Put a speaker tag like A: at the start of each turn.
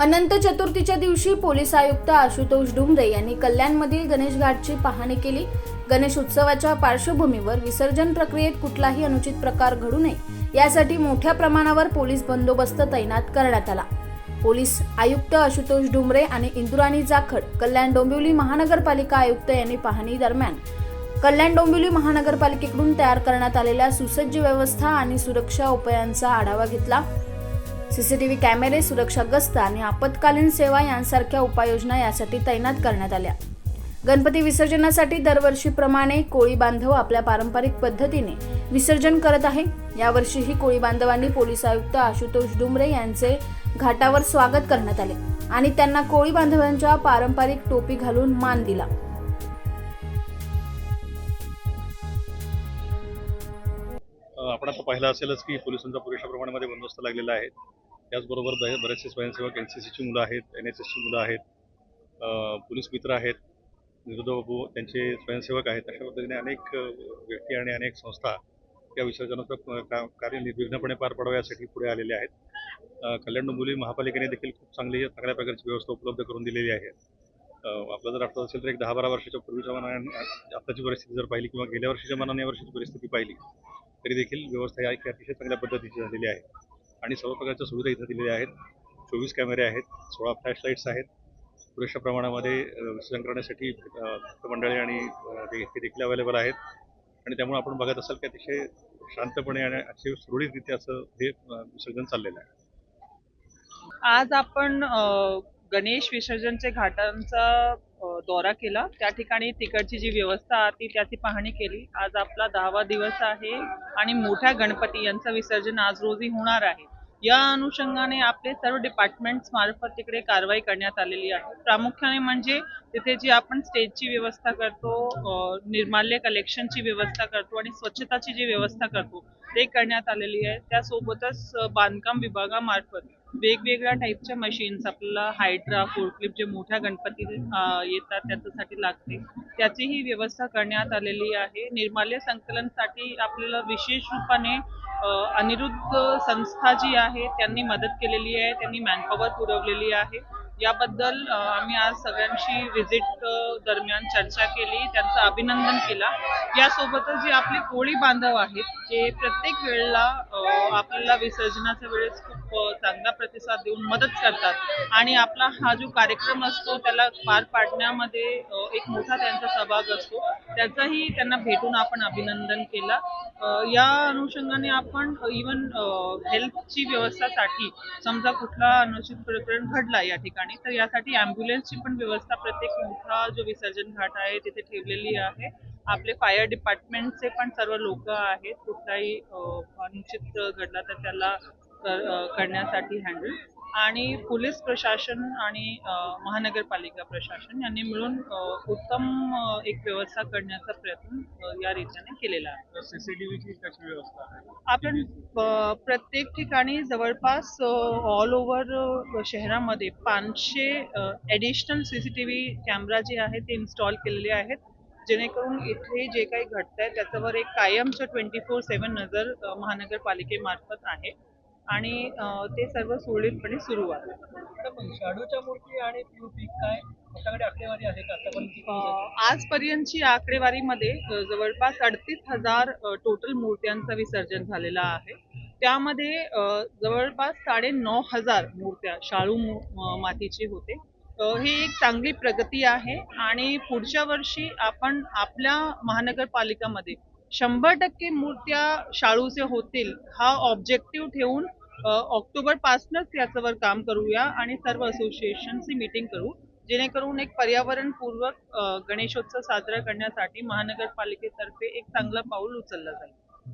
A: अनंत चतुर्थीच्या दिवशी पोलीस आयुक्त आशुतोष डुमरे यांनी कल्याणमधील गणेश घाटची पाहणी केली. गणेश उत्सवाच्या पार्श्वभूमीवर विसर्जन प्रक्रियेत कुठलाही अनुचित प्रकार घडू नये यासाठी मोठ्या प्रमाणावर पोलीस बंदोबस्त तैनात करण्यात आला. पोलीस आयुक्त आशुतोष डुमरे आणि इंदुराणी जाखड कल्याण डोंबिवली महानगरपालिका आयुक्त यांनी पाहणी दरम्यान कल्याण डोंबिवली महानगरपालिकेकडून तयार करण्यात आलेल्या सुसज्ज व्यवस्था आणि सुरक्षा उपायांचा आढावा घेतला. सीसीटीव्ही कॅमेरे सुरक्षा गस्त आणि आपत्कालीन सेवा यांसारख्या उपाययोजना यासाठी तैनात करण्यात आल्या. गणपती विसर्जनासाठी दरवर्षीप्रमाणे कोळी बांधव आपल्या पारंपरिक पद्धतीने विसर्जन करत आहे. यावर्षीही कोळी बांधवांनी पोलीस आयुक्त आशुतोष डुमरे यांचे घाटावर स्वागत करण्यात आले आणि त्यांना कोळी बांधवांच्या पारंपरिक टोपी घालून मान दिला.
B: आपण आता पाहिलं असेलच की पोलिसांचा पुरेशा प्रमाणामध्ये बंदोबस्त लागलेला आहे. त्याचबरोबर बरेचसे स्वयंसेवक एन सी सीची मुलं आहेत एन एस एसची मुलं आहेत पोलीस मित्र आहेत निरुद्ध बाबू त्यांचे स्वयंसेवक आहेत. अशा पद्धतीने अनेक व्यक्ती आणि अनेक संस्था या विसर्जनाचं कार्य निर्विघ्नपणे पार पाडावं यासाठी पुढे आलेले आहेत. कल्याण डोंबिवली महापालिकेने देखील खूप चांगली चांगल्या प्रकारची व्यवस्था उपलब्ध करून दिलेली आहे. अ, आपलं जर आठवत असेल तर एक दहा बारा वर्षाच्या पूर्वीच्या मनाने आत्ताची परिस्थिती जर पाहिली किंवा गेल्या वर्षीच्या मनाने या वर्षीची परिस्थिती पाहिली तरी देखील व्यवस्था या की अतिशय चांगल्या पद्धतीची झालेली आहे. आणि सर्व प्रकारच्या सुविधा इथं दिलेल्या आहेत. चोवीस कॅमेरे आहेत सोळा फ्लॅश लाईट्स आहेत. पुरेशा प्रमाणामध्ये विसर्जन करण्यासाठी अ, मंडळी आणि हे देखील अवेलेबल आहेत. आणि त्यामुळे आपण बघत असाल की अतिशय शांतपणे आणि अतिशय सुरळीतरित्या असं हे विसर्जन चाललेलं आहे.
C: आज आपण गणेश विसर्जनचे घाटांचा दौरा केला. त्या ठिकाणी तिकडची जी व्यवस्था ती त्याची पाहणी केली. आज आपला दहावा दिवस आहे आणि मोठ्या गणपती यांचं विसर्जन आज रोजी होणार आहे. या अनुषंगाने आपले सर्व डिपार्टमेंट्स मार्फत तिकडे कारवाई करण्यात आलेली आहे. प्रामुख्याने म्हणजे तिथे जी आपण स्टेजची व्यवस्था करतो निर्माल्य कलेक्शनची व्यवस्था करतो आणि स्वच्छताची जी व्यवस्था करतो ते करण्यात आलेली आहे. त्यासोबतच बांधकाम विभागामार्फत वेगवेगळ्या टाईपच्या मशीन्स आपल्याला हायड्रा फोर्कलिफ्ट जे मोठ्या गणपती येतात त्याच्यासाठी लागते. त्याचीही व्यवस्था करण्यात आलेली आहे. निर्माल्य संकलनसाठी आपल्याला विशेष रूपाने अनिरुद्ध संस्था जी आहे त्यांनी मदत केलेली आहे. त्यांनी मॅनपॉवर पुरवलेली आहे. याबद्दल आम्ही आज सगळ्यांशी व्हिजिट दरम्यान चर्चा केली त्यांचं अभिनंदन केला. यासोबतच जे आपले कोळी बांधव आहेत जे प्रत्येक वेळेला आपल्याला विसर्जनाच्या वेळेस खूप चांगला प्रतिसाद देऊन मदत करतात. आणि आपला हा जो कार्यक्रम असतो त्याला पार पाडण्यामध्ये एक मोठा त्यांचा सहभाग असतो. त्याचाही त्यांना भेटून आपण अभिनंदन केलं. या अनुषंगाने आपण इवन हेल्थची व्यवस्थासाठी समजा कुठला अनुचित प्रकरण घडला या ठिकाणी तर यासाठी ॲम्ब्युलन्सची पण व्यवस्था प्रत्येक मोठा जो विसर्जन घाट आहे तिथे ठेवलेली आहे. आपले फायर डिपार्टमेंटचे पण सर्व लोक आहेत. कुठलाही अनुचित घडला तर त्याला करण्यासाठी हँडल आणि पोलीस प्रशासन आणि महानगरपालिका प्रशासन यांनी मिळून उत्तम एक व्यवस्था करण्याचा प्रयत्न या रीतीने केलेला आहे.
B: सीसीटीव्हीची कशी व्यवस्था आहे?
C: आपण प्रत्येक ठिकाणी जवळपास ऑल ओव्हर शहरामध्ये पाचशे additional C C T V camera जे आहेत ते इन्स्टॉल केलेले आहेत. जेणेकरून इथे जे काही घडतं आहे त्याच्यावर एक कायमचं ट्वेंटी फोर सेवन नजर महानगरपालिकेमार्फत आहे. आणि ते सर्व सुरळीतपणे सुरू आहे.
D: शाडूच्या मूर्ती आणि काय? आकडेवारी आहे का?
C: आजपर्यंतची आकडेवारीमध्ये जवळपास अडतीस हजार टोटल मूर्त्यांचं विसर्जन झालेलं आहे. त्यामध्ये जवळपास साडे नऊ हजार मूर्त्या शाळू मातीचे होते. ही एक चांगली प्रगती आहे आणि पुढच्या वर्षी आपण आपल्या महानगरपालिकामध्ये शंभर टक्के मूर्त्या शाळूचे होतील हा ऑब्जेक्टिव्ह ठेवून ऑक्टोबर पासूनच याच्यावर काम करूया आणि सर्व असोसिएशनची मीटिंग करू जेणेकरून एक पर्यावरणपूर्वक गणेशोत्सव साजरा करण्यासाठी महानगरपालिकेतर्फे एक चांगलं पाऊल उचललं जाईल.